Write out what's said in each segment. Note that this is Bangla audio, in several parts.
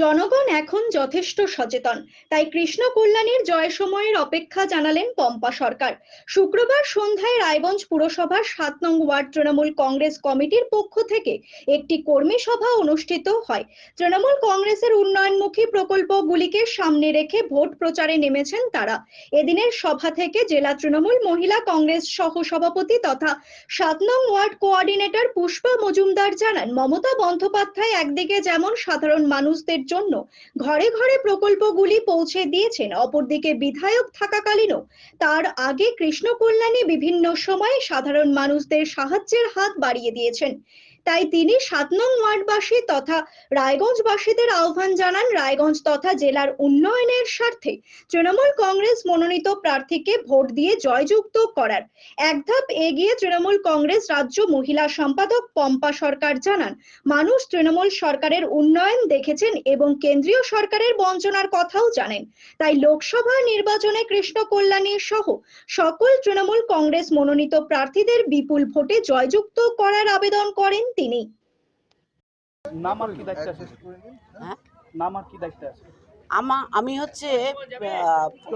জনগণ এখন যথেষ্ট সচেতন। তাই কৃষ্ণ কল্যাণীর জয় সময়ের অপেক্ষা জানালেন পম্পা সরকার। শুক্রবার সন্ধ্যায় রায়গঞ্জ পুরসভার সাত নং ওয়ার্ড তৃণমূল কংগ্রেস কমিটির পক্ষ থেকে একটি কর্মী সভা অনুষ্ঠিত হয়। তৃণমূল কংগ্রেসের উন্নয়নমুখী প্রকল্পগুলিকে সামনে রেখে ভোট প্রচারে নেমেছেন তারা। এদিনের সভা থেকে জেলা তৃণমূল মহিলা কংগ্রেস সহ সভাপতি তথা সাত নং ওয়ার্ড কোঅর্ডিনেটর পুষ্পা মজুমদার জানান, মমতা বন্দ্যোপাধ্যায় একদিকে যেমন সাধারণ মানুষদের জন্য ঘরে ঘরে প্রকল্পগুলি পৌঁছে দিয়েছেন অপরদিকে বিধায়ক থাকাকালীনও। তার আগে কৃষ্ণ কল্যাণে বিভিন্ন সময়ে সাধারণ মানুষদের সাহায্যের হাত বাড়িয়ে দিয়েছেন। তাই তিনি সাত নং ওয়ার্ডবাসী তথা রায়গঞ্জবাসীদের আহ্বান জানান রায়গঞ্জ তথা জেলার উন্নয়নের স্বার্থে তৃণমূল কংগ্রেস মনোনীত প্রার্থীকে ভোট দিয়ে জয়যুক্ত করার এক ধাপ এগিয়ে তৃণমূল কংগ্রেস রাজ্য মহিলা সম্পাদক পম্পা সরকার জানান, মানুষ তৃণমূল সরকারের উন্নয়ন দেখেছেন এবং কেন্দ্রীয় সরকারের বঞ্চনার কথাও জানেন। তাই লোকসভা নির্বাচনে কৃষ্ণ কল্যাণী সহ সকল তৃণমূল কংগ্রেস মনোনীত প্রার্থীদের বিপুল ভোটে জয়যুক্ত করার আবেদন করেন তিনি। নাম কি দায়িত্ব আছে? হ্যাঁ? কি দায়িত্ব আছে? আমা আমি হচ্ছে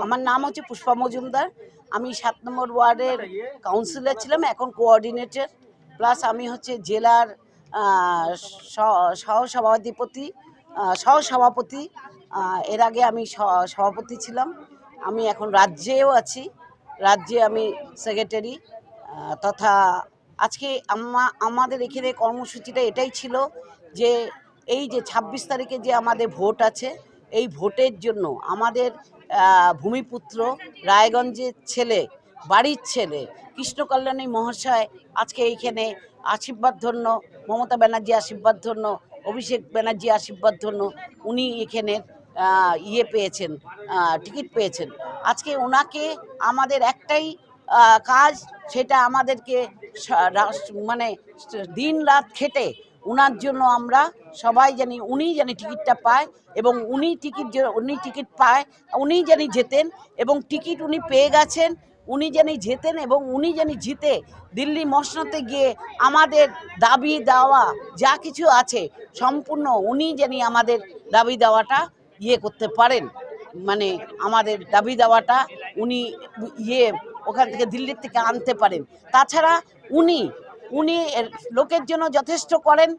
আমার নাম হচ্ছে পুষ্পা মজুমদার। আমি সাত নম্বর ওয়ার্ডের কাউন্সিলর ছিলাম এখন কোঅর্ডিনেটর। প্লাস আমি হচ্ছে জেলার সহসভাধিপতি সহসভাপতি। এর আগে আমি সভাপতি ছিলাম। আমি এখন রাজ্যেও আছি। রাজ্যে আমি সেক্রেটারি তথা আজকে আমা- আমাদের এখানে কর্মসূচিটা এটাই ছিল যে এই যে ছাব্বিশ তারিখে যে আমাদের ভোট আছে, এই ভোটের জন্য আমাদের ভূমিপুত্র রায়গঞ্জের ছেলে, বাড়ির ছেলে কৃষ্ণকল্যাণী মহাশয় আজকে এইখানে আশীর্বাদ ধন্য মমতা ব্যানার্জি আশীর্বাদ ধন্য অভিষেক ব্যানার্জি আশীর্বাদ ধন্য উনি এখানে ইয়ে পেয়েছেন টিকিট পেয়েছেন। আজকে ওনাকে আমাদের একটাই কাজ সেটা আমাদেরকে মানে দিন রাত খেটে উনার জন্য আমরা সবাই জানি উনি জানি টিকিটটা পায় এবং উনি টিকিট উনি টিকিট পায় উনি জানি জেতেন এবং টিকিট উনি পেয়ে গেছেন, উনি জানি জেতেন এবং উনি জানি জিতে। দিল্লি মসনতে গিয়ে আমাদের দাবি দেওয়া যা কিছু আছে সম্পূর্ণ উনি জানি আমাদের দাবি দেওয়াটা ইয়ে করতে পারেন। মানে আমাদের দাবি দেওয়াটা উনি ইয়ে ওখান থেকে দিল্লির থেকে আনতে পারেন। তাছাড়া উনি উনি লোকের জন্য যথেষ্ট করেন।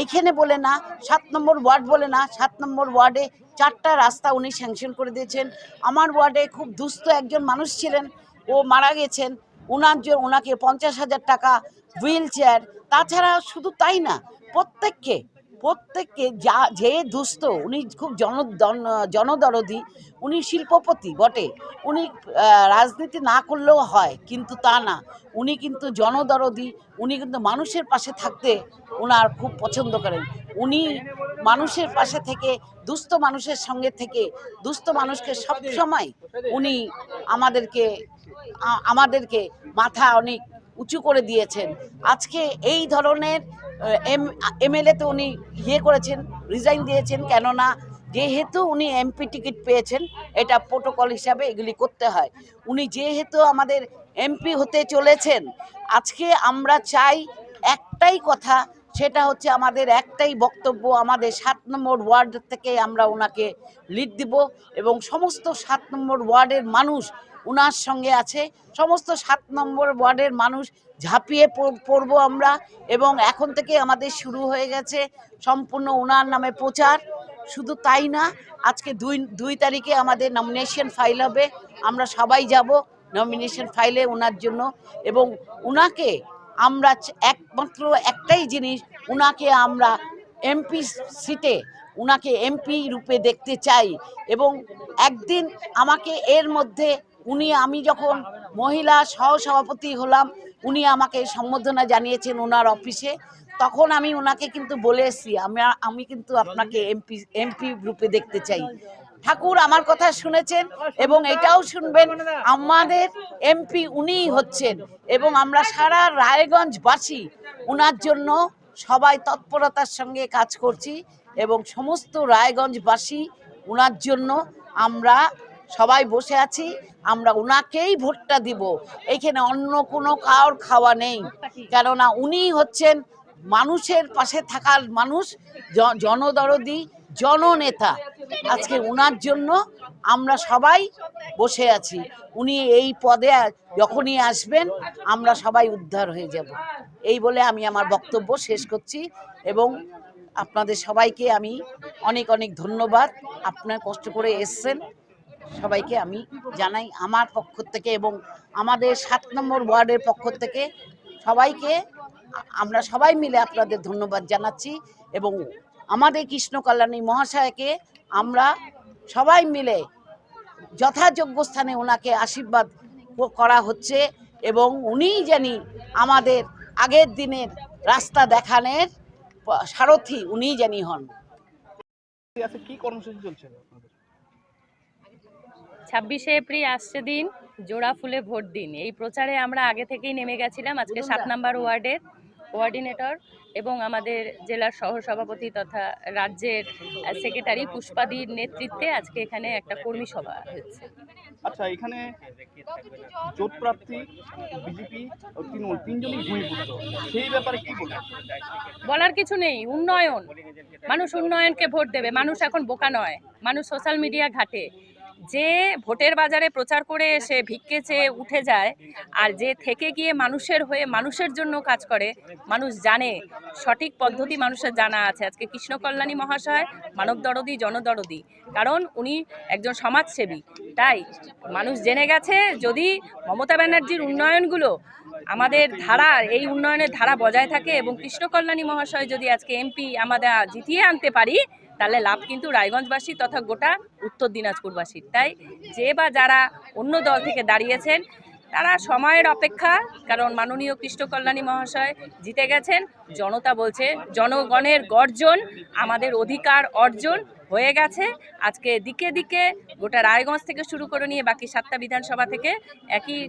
এইখানে বলে না, সাত নম্বর ওয়ার্ড বলে না, সাত নম্বর ওয়ার্ডে চারটা রাস্তা উনি স্যাংশন করে দিয়েছেন। আমার ওয়ার্ডে খুব দুস্থ একজন মানুষ ছিলেন, ও মারা গেছেন। ওনার জন্য ওনাকে পঞ্চাশ হাজার টাকা হুইল চেয়ার, তাছাড়া শুধু তাই না, প্রত্যেককে প্রত্যেককে যা, যে দুস্থ, উনি খুব জন, জন- জনদরদি, উনি শিল্পপতি বটে। উনি রাজনীতি না করলেও হয়, কিন্তু তা না। উনি কিন্তু জনদরদি, উনি কিন্তু মানুষের পাশে থাকতে ওনার খুব পছন্দ করেন। উনি মানুষের পাশে থেকে, দুস্থ মানুষের সঙ্গে থেকে, দুস্থ মানুষকে সব সময় উনি আমাদেরকে আমাদেরকে মাথা অনেক উঁচু করে দিয়েছেন। আজকে এই ধরনের এম, এমএলএ তো উনি ইয়ে করেছেন রিজাইন দিয়েছেন, কেননা যেহেতু উনি এমপি টিকিট পেয়েছেন, এটা প্রোটোকল হিসাবে এগুলি করতে হয়। উনি যেহেতু আমাদের এমপি হতে চলেছেন, আজকে আমরা চাই একটাই কথা, সেটা হচ্ছে আমাদের একটাই বক্তব্য, আমাদের সাত নম্বর ওয়ার্ড থেকে আমরা ওনাকে লিড দিব এবং সমস্ত সাত নম্বর ওয়ার্ডের মানুষ ওনার সঙ্গে আছে। সমস্ত সাত নম্বর ওয়ার্ডের মানুষ ঝাঁপিয়ে পড়- পড়ব আমরা এবং এখন থেকে আমাদের শুরু হয়ে গেছে সম্পূর্ণ ওনার নামে প্রচার। শুধু তাই না, আজকে দুই দুই তারিখে আমাদের নমিনেশন ফাইল হবে। আমরা সবাই যাব নমিনেশন ফাইলে ওনার জন্য এবং ওনাকে আমরা একমাত্র একটাই জিনিস ওনাকে আমরা এমপি সিটে ওনাকে এমপি রূপে দেখতে চাই এবং একদিন আমাকে এর মধ্যে উনি, আমি যখন মহিলা সহসভাপতি হলাম, উনি আমাকে সম্বোধনা জানিয়েছেন ওনার অফিসে। তখন আমি ওনাকে কিন্তু বলে এসেছি, আমি আমি কিন্তু আপনাকে এমপি এমপি রূপে দেখতে চাই। ঠাকুর আমার কথা শুনেছেন এবং এটাও শুনবেন, আমাদের এমপি উনিই হচ্ছেন এবং আমরা সারা রায়গঞ্জবাসী ওনার জন্য সবাই তৎপরতার সঙ্গে কাজ করছি এবং সমস্ত রায়গঞ্জবাসী ওনার জন্য আমরা সবাই বসে আছি, আমরা ওনাকেই ভোটটা দিব। এখানে অন্য কোনো কারোর খাওয়া নেই। কেননা উনি হচ্ছেন মানুষের পাশে থাকার মানুষ জনদরদি, জননেতা। আজকে ওনার জন্য আমরা সবাই বসে আছি। উনি এই পদে যখনই আসবেন, আমরা সবাই উদ্ধার হয়ে যাব। এই বলে আমি আমার বক্তব্য শেষ করছি এবং আপনাদের সবাইকে আমি অনেক অনেক ধন্যবাদ। আপনার কষ্ট করে এসছেন। সবাইকে আমি জানাই আমার পক্ষ থেকে এবং আমাদের সাত নম্বর ওয়ার্ডের পক্ষ থেকে সবাইকে আমরা সবাই মিলে আপনাদের ধন্যবাদ জানাচ্ছি এবং আমাদের কৃষ্ণ কল্যাণী মহাশয়কে আমরা সবাই মিলে যথাযোগ্য স্থানে ওনাকে আশীর্বাদ করা হচ্ছে এবং উনিই জানি আমাদের আগের দিনের রাস্তা দেখানের সারথি উনিই জানি হন কি কর্মসূচি চলছে? ছাব্বিশে এপ্রিল আসছে দিন জোড়া ফুলে ভোট দিন। এই প্রচারে আমরা আগে থেকেই নেমে গেছিলাম আজকে সাত নাম্বার ওয়ার্ডের কোঅর্ডিনেটর এবং আমাদের জেলার সহসভাপতি তথা রাজ্যের সেক্রেটারি পুষ্পাদির নেতৃত্বে আজকে এখানে একটা কর্মী সভা হচ্ছে আচ্ছা এখানে জোট প্রার্থী বিজেপি তৃণমূল তিনজনই ভূমিপুত্র সেই ব্যাপারে কি বলবেন? বলার কিছু নেই উন্নয়ন। মানুষ উন্নয়নকে ভোট দেবে মানুষ এখন বোকা নয়। মানুষ সোশ্যাল মিডিয়া ঘাটে। যে ভোটের বাজারে প্রচার করে এসে ভিক্ষে চেয়ে উঠে যায় আর যে থেকে গিয়ে মানুষের হয়ে মানুষের জন্য কাজ করে, মানুষ জানে, সঠিক পদ্ধতি মানুষের জানা আছে। আজকে কৃষ্ণকল্যাণী মহাশয় মানব দরদি জনদরদি কারণ উনি একজন সমাজসেবী। তাই মানুষ জেনে গেছে, যদি মমতা ব্যানার্জির উন্নয়নগুলো আমাদের ধারা, এই উন্নয়নের ধারা বজায় থাকে এবং কৃষ্ণকল্যাণী মহাশয় যদি আজকে এমপি আমাদের জিতিয়ে আনতে পারি তাহলে লাভ কিন্তু রায়গঞ্জবাসী তথা গোটা উত্তর দিনাজপুরবাসীর তাই যে বা যারা অন্য দল থেকে দাঁড়িয়েছেন, তারা সময়ের অপেক্ষা, কারণ মাননীয় কৃষ্ণ কল্যাণী মহাশয় জিতে গেছেন, জনতা বলছে জনগণের গর্জন, আমাদের অধিকার অর্জন হয়ে গেছে। আজকে দিকে দিকে গোটা রায়গঞ্জ থেকে শুরু করে নিয়ে বাকি সাতটা বিধানসভা থেকে একই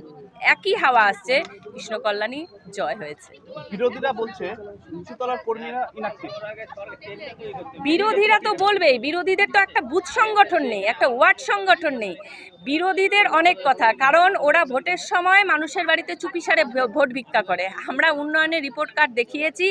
একই হাওয়া আসছে। কৃষ্ণ কল্যাণী জয় হয়েছে। বিরোধীরা বলছে নিচুতলার কর্মীরা ইনাক্টিভ বিরোধীরা তো বলবেই বিরোধীদের তো একটা বুথ সংগঠন নেই একটা ওয়ার্ড সংগঠন নেই। বিরোধীদের অনেক কথা, কারণ ওরা ভোটের সময় মানুষের বাড়িতে চুপিসারে ভোট ভিক্ষা করে। আমরা উন্নয়নের রিপোর্ট কার্ড দেখিয়েছি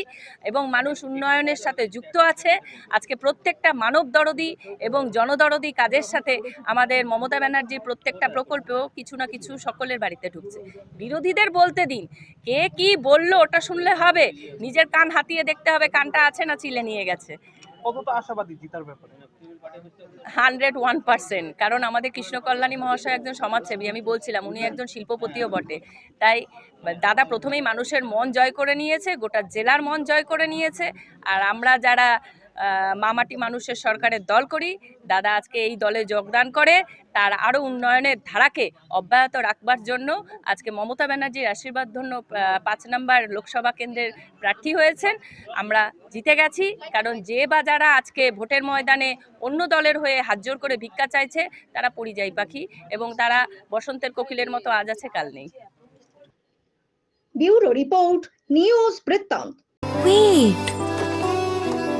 এবং মানুষ উন্নয়নের সাথে যুক্ত আছে। আজকে প্রত্যেকটা মানব দরদি এবং জনদরদি কাজের সাথে আমাদের মমতা ব্যানার্জির প্রত্যেকটা প্রকল্পেও কিছু না কিছু সকলের বাড়িতে ঢুকছে। বিরোধীদের বলতে দিন, কে কি বলল ওটা শুনলে হবে। নিজের কান হাতিয়ে দেখতে হবে কানটা আছে না চিলে নিয়ে গেছে। কতটা আশাবাদী জিতার ব্যাপারে? Hundred one percent. কারণ আমাদের কৃষ্ণকল্যাণী মহাশয় একজন সমাজসেবী, আমি বলছিলাম, উনি একজন শিল্পপতিও বটে। তাই দাদা প্রথমেই মানুষের মন জয় করে নিয়েছে, গোটা জেলার মন জয় করে নিয়েছে। আর আমরা যারা মামাটি মানুষের সরকারের দল করি। দাদা আজকে এই দলে যোগদান করে তার আরও উন্নয়নের ধারাকে অব্যাহত রাখবার জন্য আজকে মমতা ব্যানার্জির আশীর্বাদ ধন্য আহ, পাঁচ নম্বর লোকসভা কেন্দ্রের প্রার্থী হয়েছেন। আমরা জিতে গেছি কারণ যে বা যারা আজকে ভোটের ময়দানে অন্য দলের হয়ে হাতজোর করে ভিক্ষা চাইছে তারা পরিযায়ী পাখি এবং তারা বসন্তের কোকিলের মতো আজ আছে কাল নেই। ব্যুরো রিপোর্ট নিউজ বৃত্তান্ত। Wait.